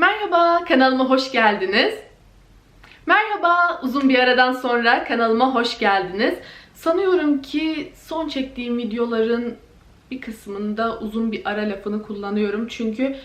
Merhaba, kanalıma hoş geldiniz. Merhaba, uzun bir aradan sonra kanalıma hoş geldiniz. Sanıyorum ki son çektiğim videoların bir kısmında uzun bir ara lafını kullanıyorum. Çünkü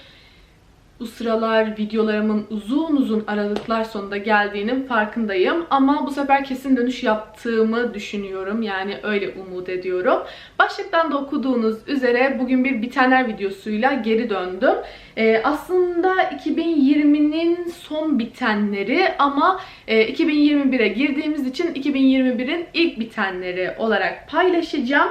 bu sıralar videolarımın uzun uzun aralıklar sonunda geldiğinin farkındayım. Ama bu sefer kesin dönüş yaptığımı düşünüyorum. Yani öyle umut ediyorum. Başlıktan da okuduğunuz üzere bugün bir bitenler videosuyla geri döndüm. Ee, aslında 2020'nin son bitenleri ama e, 2021'e girdiğimiz için 2021'in ilk bitenleri olarak paylaşacağım.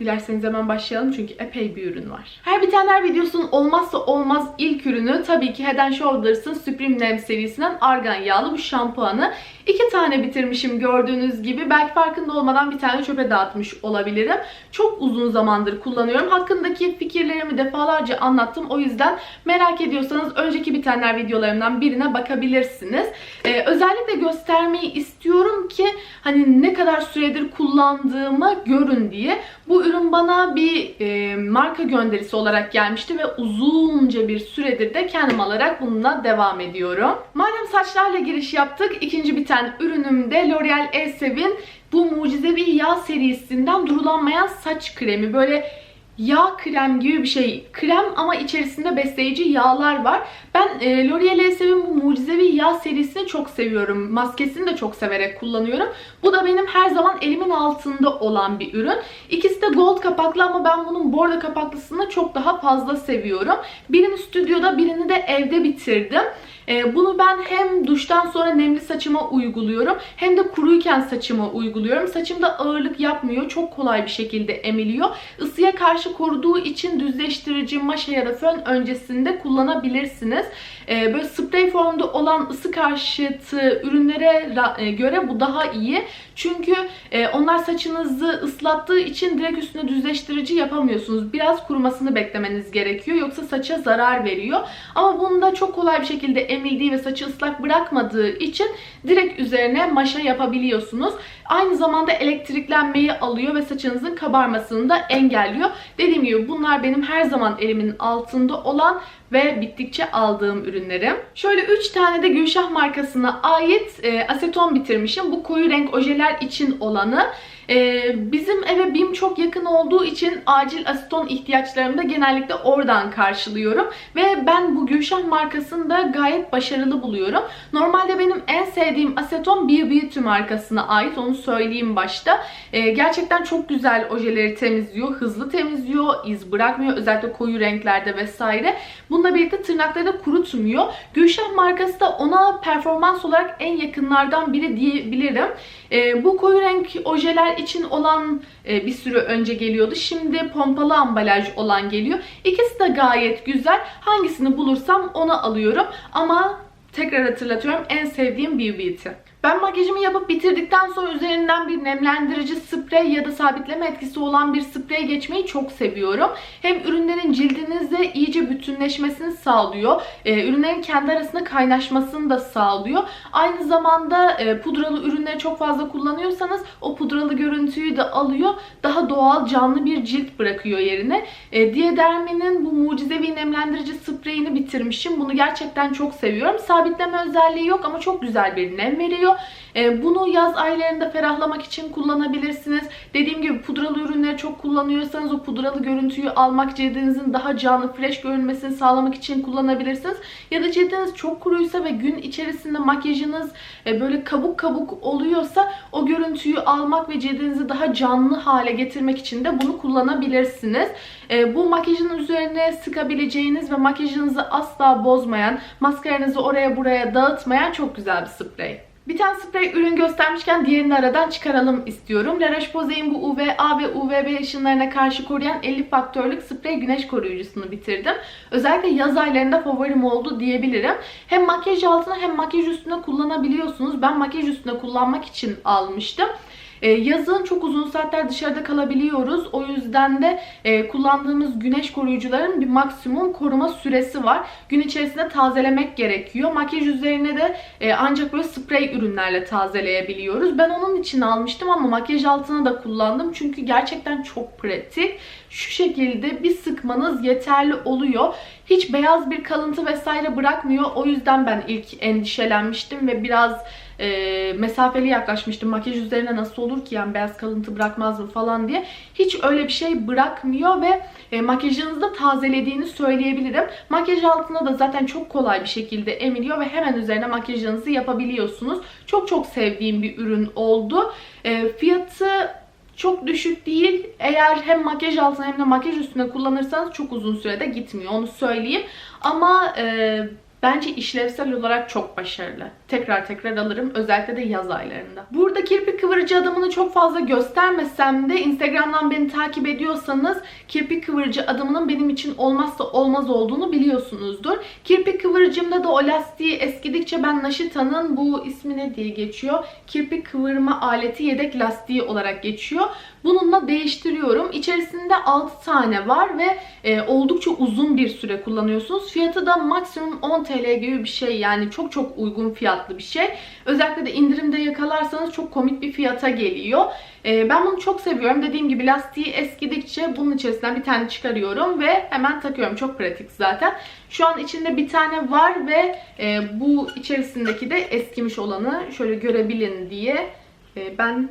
Dilerseniz hemen başlayalım çünkü epey bir ürün var. Her bitenler videosunun olmazsa olmaz ilk ürünü tabii ki Head Shoulders'ın Supreme Nem serisinden argan yağlı bu şampuanı. İki tane bitirmişim gördüğünüz gibi. Belki farkında olmadan bir tane çöpe dağıtmış olabilirim. Çok uzun zamandır kullanıyorum. Hakkındaki fikirlerimi defalarca anlattım. O yüzden merak ediyorsanız önceki bitenler videolarımdan birine bakabilirsiniz. Ee, özellikle göstermeyi istiyorum ki hani ne kadar süredir kullandığımı görün diye. Bu ürün bana bir e, marka gönderisi olarak gelmişti ve uzunca bir süredir de kendim alarak bununla devam ediyorum. Madem saçlarla giriş yaptık, ikinci biten ürünüm de L'Oreal Elsev'in bu mucizevi yağ serisinden durulanmayan saç kremi. Böyle yağ krem gibi bir şey. Krem ama içerisinde besleyici yağlar var. Ben e, L'Oreal Elsev'in bu mucizevi yağ serisini çok seviyorum. Maskesini de çok severek kullanıyorum. Bu da benim her zaman elimin altında olan bir ürün. İkisi de gold kapaklı ama ben bunun bordo kapaklısını çok daha fazla seviyorum. Birini stüdyoda birini de evde bitirdim. E, bunu ben hem duştan sonra nemli saçıma uyguluyorum hem de kuruyken saçıma uyguluyorum. Saçımda ağırlık yapmıyor. Çok kolay bir şekilde emiliyor. Isıya karşı koruduğu için düzleştirici maşa ya da fön öncesinde kullanabilirsiniz. E, böyle sprey formda olan ısı karşıtı ürünlere e, göre bu daha iyi. Çünkü e, onlar saçınızı ıslattığı için direkt üstüne düzleştirici yapamıyorsunuz. Biraz kurumasını beklemeniz gerekiyor. Yoksa saça zarar veriyor. Ama bunda çok kolay bir şekilde emildiği ve saçı ıslak bırakmadığı için direkt üzerine maşa yapabiliyorsunuz. Aynı zamanda elektriklenmeyi alıyor ve saçınızın kabarmasını da engelliyor. Dediğim gibi bunlar benim her zaman elimin altında olan ve bittikçe aldığım ürünlerim. Şöyle 3 tane de Gülşah markasına ait e, aseton bitirmişim. Bu koyu renk ojeler için olanı. Ee, bizim eve BİM çok yakın olduğu için acil aseton ihtiyaçlarımı da genellikle oradan karşılıyorum. Ve ben bu Gülşah markasını da gayet başarılı buluyorum. Normalde benim en sevdiğim aseton Be Beauty markasına ait. Onu söyleyeyim başta. Ee, gerçekten çok güzel ojeleri temizliyor. Hızlı temizliyor. iz bırakmıyor. Özellikle koyu renklerde vesaire. Bununla birlikte tırnakları da kurutmuyor. Gülşah markası da ona performans olarak en yakınlardan biri diyebilirim. Ee, bu koyu renk ojeler için olan e, bir sürü önce geliyordu. Şimdi pompalı ambalaj olan geliyor. İkisi de gayet güzel. Hangisini bulursam onu alıyorum. Ama tekrar hatırlatıyorum en sevdiğim Beauty. Ben makyajımı yapıp bitirdikten sonra üzerinden bir nemlendirici sprey ya da sabitleme etkisi olan bir sprey geçmeyi çok seviyorum. Hem ürünlerin cildinizde iyice bütünleşmesini sağlıyor. E, ürünlerin kendi arasında kaynaşmasını da sağlıyor. Aynı zamanda e, pudralı ürünleri çok fazla kullanıyorsanız o pudralı görüntüyü de alıyor. Daha doğal canlı bir cilt bırakıyor yerine. E, Diadermi'nin bu mucizevi nemlendirici spreyini bitirmişim. Bunu gerçekten çok seviyorum. Sabitleme özelliği yok ama çok güzel bir nem veriyor. E, bunu yaz aylarında ferahlamak için kullanabilirsiniz. Dediğim gibi pudralı ürünleri çok kullanıyorsanız o pudralı görüntüyü almak, cildinizin daha canlı, fresh görünmesini sağlamak için kullanabilirsiniz. Ya da cildiniz çok kuruysa ve gün içerisinde makyajınız e, böyle kabuk kabuk oluyorsa o görüntüyü almak ve cildinizi daha canlı hale getirmek için de bunu kullanabilirsiniz. E, bu makyajın üzerine sıkabileceğiniz ve makyajınızı asla bozmayan, maskaranızı oraya buraya dağıtmayan çok güzel bir sprey. Bir tane sprey ürün göstermişken diğerini aradan çıkaralım istiyorum. La Roche-Posay'in bu UVA ve UVB ışınlarına karşı koruyan 50 faktörlük sprey güneş koruyucusunu bitirdim. Özellikle yaz aylarında favorim oldu diyebilirim. Hem makyaj altına hem makyaj üstüne kullanabiliyorsunuz. Ben makyaj üstüne kullanmak için almıştım. E, yazın çok uzun saatler dışarıda kalabiliyoruz. O yüzden de e, kullandığımız güneş koruyucuların bir maksimum koruma süresi var. Gün içerisinde tazelemek gerekiyor. Makyaj üzerine de e, ancak böyle sprey ürünlerle tazeleyebiliyoruz. Ben onun için almıştım ama makyaj altına da kullandım. Çünkü gerçekten çok pratik. Şu şekilde bir sıkmanız yeterli oluyor. hiç beyaz bir kalıntı vesaire bırakmıyor. O yüzden ben ilk endişelenmiştim ve biraz e, mesafeli yaklaşmıştım. Makyaj üzerine nasıl olur ki yani beyaz kalıntı bırakmaz mı falan diye. Hiç öyle bir şey bırakmıyor ve e, makyajınızı da tazelediğini söyleyebilirim. Makyaj altına da zaten çok kolay bir şekilde emiliyor ve hemen üzerine makyajınızı yapabiliyorsunuz. Çok çok sevdiğim bir ürün oldu. E, fiyatı çok düşük değil. Eğer hem makyaj altına hem de makyaj üstüne kullanırsanız çok uzun sürede gitmiyor. Onu söyleyeyim. Ama e, Bence işlevsel olarak çok başarılı. Tekrar tekrar alırım. Özellikle de yaz aylarında. Burada kirpik kıvırıcı adımını çok fazla göstermesem de Instagram'dan beni takip ediyorsanız kirpik kıvırıcı adımının benim için olmazsa olmaz olduğunu biliyorsunuzdur. Kirpik kıvırıcımda da o lastiği eskidikçe ben Naşita'nın bu ismi ne diye geçiyor? Kirpik kıvırma aleti yedek lastiği olarak geçiyor. Bununla değiştiriyorum. İçerisinde 6 tane var ve e, oldukça uzun bir süre kullanıyorsunuz. Fiyatı da maksimum 10 TL gibi bir şey. Yani çok çok uygun fiyatlı bir şey. Özellikle de indirimde yakalarsanız çok komik bir fiyata geliyor. E, ben bunu çok seviyorum. Dediğim gibi lastiği eskidikçe bunun içerisinden bir tane çıkarıyorum ve hemen takıyorum. Çok pratik zaten. Şu an içinde bir tane var ve e, bu içerisindeki de eskimiş olanı şöyle görebilin diye e, ben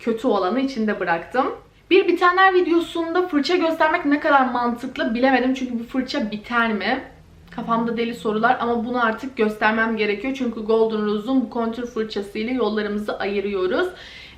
kötü olanı içinde bıraktım. Bir bitenler videosunda fırça göstermek ne kadar mantıklı bilemedim. Çünkü bu fırça biter mi? Kafamda deli sorular ama bunu artık göstermem gerekiyor. Çünkü Golden Rose'un bu kontür fırçası ile yollarımızı ayırıyoruz.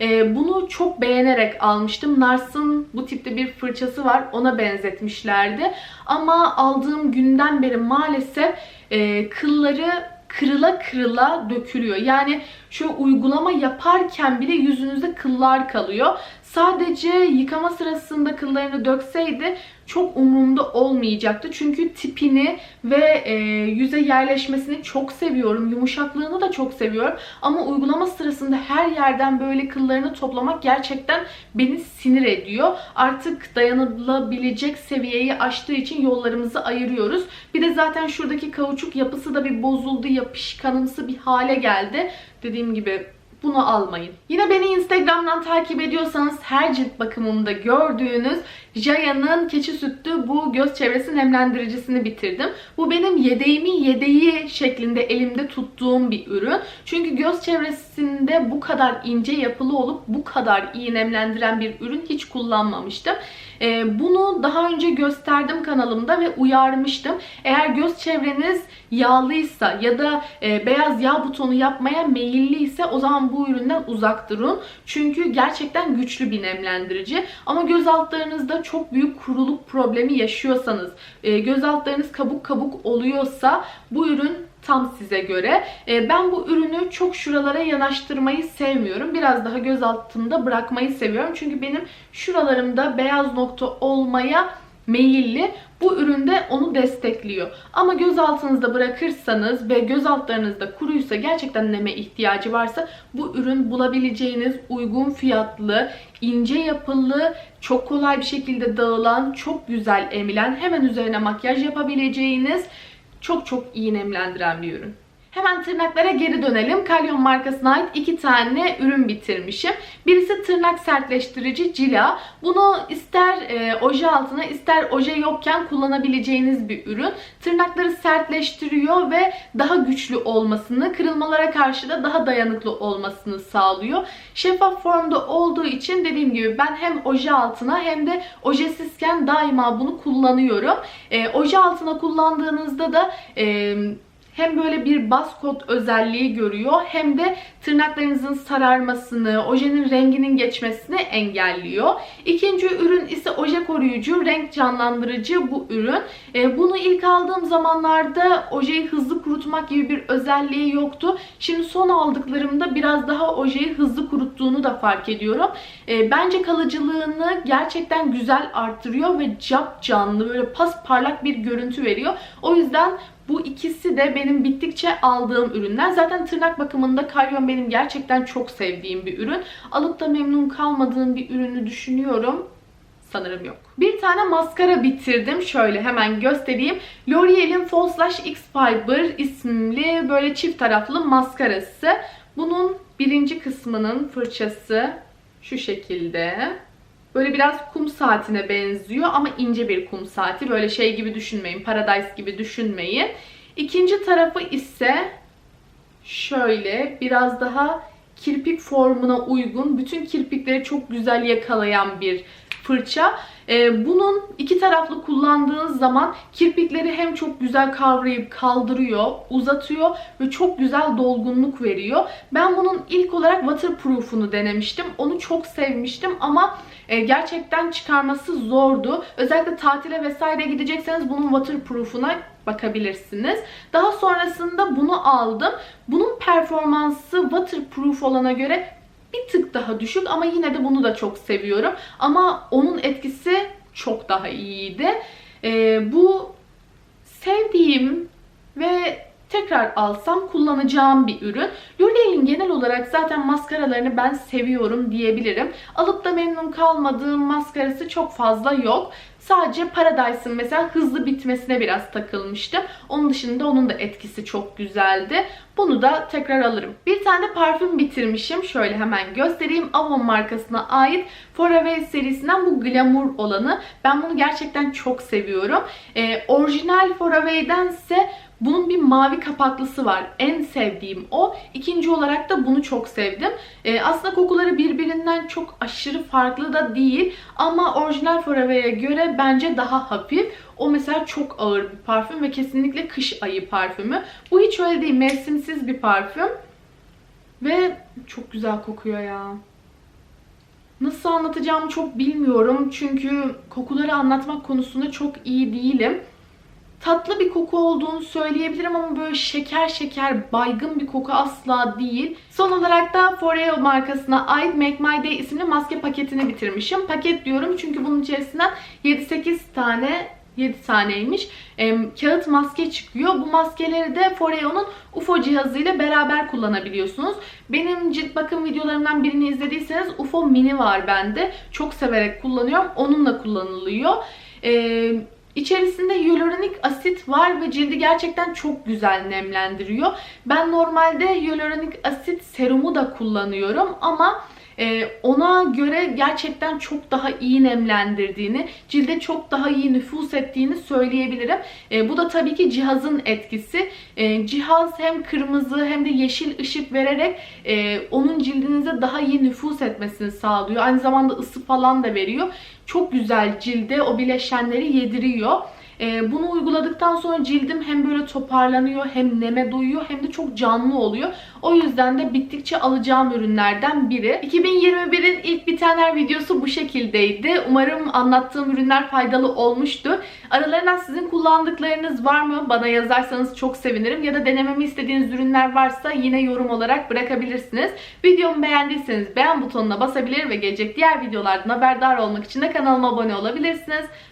Ee, bunu çok beğenerek almıştım. Nars'ın bu tipte bir fırçası var. Ona benzetmişlerdi. Ama aldığım günden beri maalesef e, kılları kırıla kırıla dökülüyor. Yani şu uygulama yaparken bile yüzünüzde kıllar kalıyor. Sadece yıkama sırasında kıllarını dökseydi çok umurumda olmayacaktı. Çünkü tipini ve e, yüze yerleşmesini çok seviyorum. Yumuşaklığını da çok seviyorum. Ama uygulama sırasında her yerden böyle kıllarını toplamak gerçekten beni sinir ediyor. Artık dayanılabilecek seviyeyi aştığı için yollarımızı ayırıyoruz. Bir de zaten şuradaki kauçuk yapısı da bir bozuldu. Yapışkanımsı bir hale geldi. Dediğim gibi bunu almayın. Yine beni Instagram'dan takip ediyorsanız her cilt bakımımda gördüğünüz Jaya'nın keçi sütlü bu göz çevresi nemlendiricisini bitirdim. Bu benim yedeğimin yedeği şeklinde elimde tuttuğum bir ürün. Çünkü göz çevresinde bu kadar ince yapılı olup bu kadar iyi nemlendiren bir ürün hiç kullanmamıştım. Ee, bunu daha önce gösterdim kanalımda ve uyarmıştım. Eğer göz çevreniz yağlıysa ya da e, beyaz yağ butonu yapmaya meyilliyse o zaman bu üründen uzak durun. Çünkü gerçekten güçlü bir nemlendirici. Ama göz altlarınızda çok büyük kuruluk problemi yaşıyorsanız, e, göz altlarınız kabuk kabuk oluyorsa bu ürün tam size göre. E, ben bu ürünü çok şuralara yanaştırmayı sevmiyorum. Biraz daha göz altında bırakmayı seviyorum. Çünkü benim şuralarımda beyaz nokta olmaya meyilli. Bu üründe onu destekliyor. Ama göz altınızda bırakırsanız ve göz altlarınızda kuruysa gerçekten neme ihtiyacı varsa bu ürün bulabileceğiniz uygun fiyatlı, ince yapılı, çok kolay bir şekilde dağılan, çok güzel emilen, hemen üzerine makyaj yapabileceğiniz çok çok iyi nemlendiren bir ürün. Hemen tırnaklara geri dönelim. Kalyon markasına ait iki tane ürün bitirmişim. Birisi tırnak sertleştirici Cila. Bunu ister e, oje altına ister oje yokken kullanabileceğiniz bir ürün. Tırnakları sertleştiriyor ve daha güçlü olmasını, kırılmalara karşı da daha dayanıklı olmasını sağlıyor. Şeffaf formda olduğu için dediğim gibi ben hem oje altına hem de ojesizken daima bunu kullanıyorum. E, oje altına kullandığınızda da e, hem böyle bir bas kot özelliği görüyor hem de tırnaklarınızın sararmasını, ojenin renginin geçmesini engelliyor. İkinci ürün ise oje koruyucu, renk canlandırıcı bu ürün. E, bunu ilk aldığım zamanlarda ojeyi hızlı kurutmak gibi bir özelliği yoktu. Şimdi son aldıklarımda biraz daha ojeyi hızlı kuruttuğunu da fark ediyorum. E, bence kalıcılığını gerçekten güzel arttırıyor ve cap canlı böyle pas parlak bir görüntü veriyor. O yüzden bu ikisi de benim bittikçe aldığım ürünler. Zaten tırnak bakımında Kalyon benim gerçekten çok sevdiğim bir ürün. Alıp da memnun kalmadığım bir ürünü düşünüyorum. Sanırım yok. Bir tane maskara bitirdim. Şöyle hemen göstereyim. L'Oreal'in False X Fiber isimli böyle çift taraflı maskarası. Bunun birinci kısmının fırçası şu şekilde. Böyle biraz kum saatine benziyor ama ince bir kum saati. Böyle şey gibi düşünmeyin, Paradise gibi düşünmeyin. İkinci tarafı ise şöyle biraz daha kirpik formuna uygun, bütün kirpikleri çok güzel yakalayan bir fırça. Ee, bunun iki taraflı kullandığınız zaman kirpikleri hem çok güzel kavrayıp kaldırıyor, uzatıyor ve çok güzel dolgunluk veriyor. Ben bunun ilk olarak waterproof'unu denemiştim. Onu çok sevmiştim ama e, gerçekten çıkarması zordu. Özellikle tatile vesaire gidecekseniz bunun waterproof'una bakabilirsiniz. Daha sonrasında bunu aldım. Bunun performansı waterproof olana göre bir tık daha düşük ama yine de bunu da çok seviyorum. Ama onun etkisi çok daha iyiydi. Ee, bu sevdiğim ve tekrar alsam kullanacağım bir ürün. L'Oreal'in genel olarak zaten maskaralarını ben seviyorum diyebilirim. Alıp da memnun kalmadığım maskarası çok fazla yok. Sadece Paradise'ın mesela hızlı bitmesine biraz takılmıştım. Onun dışında onun da etkisi çok güzeldi. Bunu da tekrar alırım. Bir tane de parfüm bitirmişim. Şöyle hemen göstereyim. Avon markasına ait Forever serisinden bu Glamour olanı. Ben bunu gerçekten çok seviyorum. Ee, orijinal Forever'dense bunun bir mavi kapaklısı var. En sevdiğim o. İkinci olarak da bunu çok sevdim. Ee, aslında kokuları birbirinden çok aşırı farklı da değil. Ama orijinal Forever'e göre bence daha hafif. O mesela çok ağır bir parfüm ve kesinlikle kış ayı parfümü. Bu hiç öyle değil. Mevsimsiz bir parfüm. Ve çok güzel kokuyor ya. Nasıl anlatacağımı çok bilmiyorum. Çünkü kokuları anlatmak konusunda çok iyi değilim tatlı bir koku olduğunu söyleyebilirim ama böyle şeker şeker baygın bir koku asla değil. Son olarak da Foreo markasına ait Make My Day isimli maske paketini bitirmişim. Paket diyorum çünkü bunun içerisinden 7-8 tane 7 taneymiş. E, kağıt maske çıkıyor. Bu maskeleri de Foreo'nun UFO cihazıyla beraber kullanabiliyorsunuz. Benim cilt bakım videolarımdan birini izlediyseniz UFO mini var bende. Çok severek kullanıyorum. Onunla kullanılıyor. Eee İçerisinde hyaluronik asit var ve cildi gerçekten çok güzel nemlendiriyor. Ben normalde hyaluronik asit serumu da kullanıyorum ama e, ona göre gerçekten çok daha iyi nemlendirdiğini, cilde çok daha iyi nüfus ettiğini söyleyebilirim. E, bu da tabii ki cihazın etkisi. E, cihaz hem kırmızı hem de yeşil ışık vererek onun cildinize daha iyi nüfus etmesini sağlıyor. Aynı zamanda ısı falan da veriyor. Çok güzel cilde o bileşenleri yediriyor. Ee, bunu uyguladıktan sonra cildim hem böyle toparlanıyor hem neme doyuyor hem de çok canlı oluyor. O yüzden de bittikçe alacağım ürünlerden biri. 2021'in ilk bitenler videosu bu şekildeydi. Umarım anlattığım ürünler faydalı olmuştu. Aralarından sizin kullandıklarınız var mı? Bana yazarsanız çok sevinirim. Ya da denememi istediğiniz ürünler varsa yine yorum olarak bırakabilirsiniz. Videomu beğendiyseniz beğen butonuna basabilir ve gelecek diğer videolardan haberdar olmak için de kanalıma abone olabilirsiniz.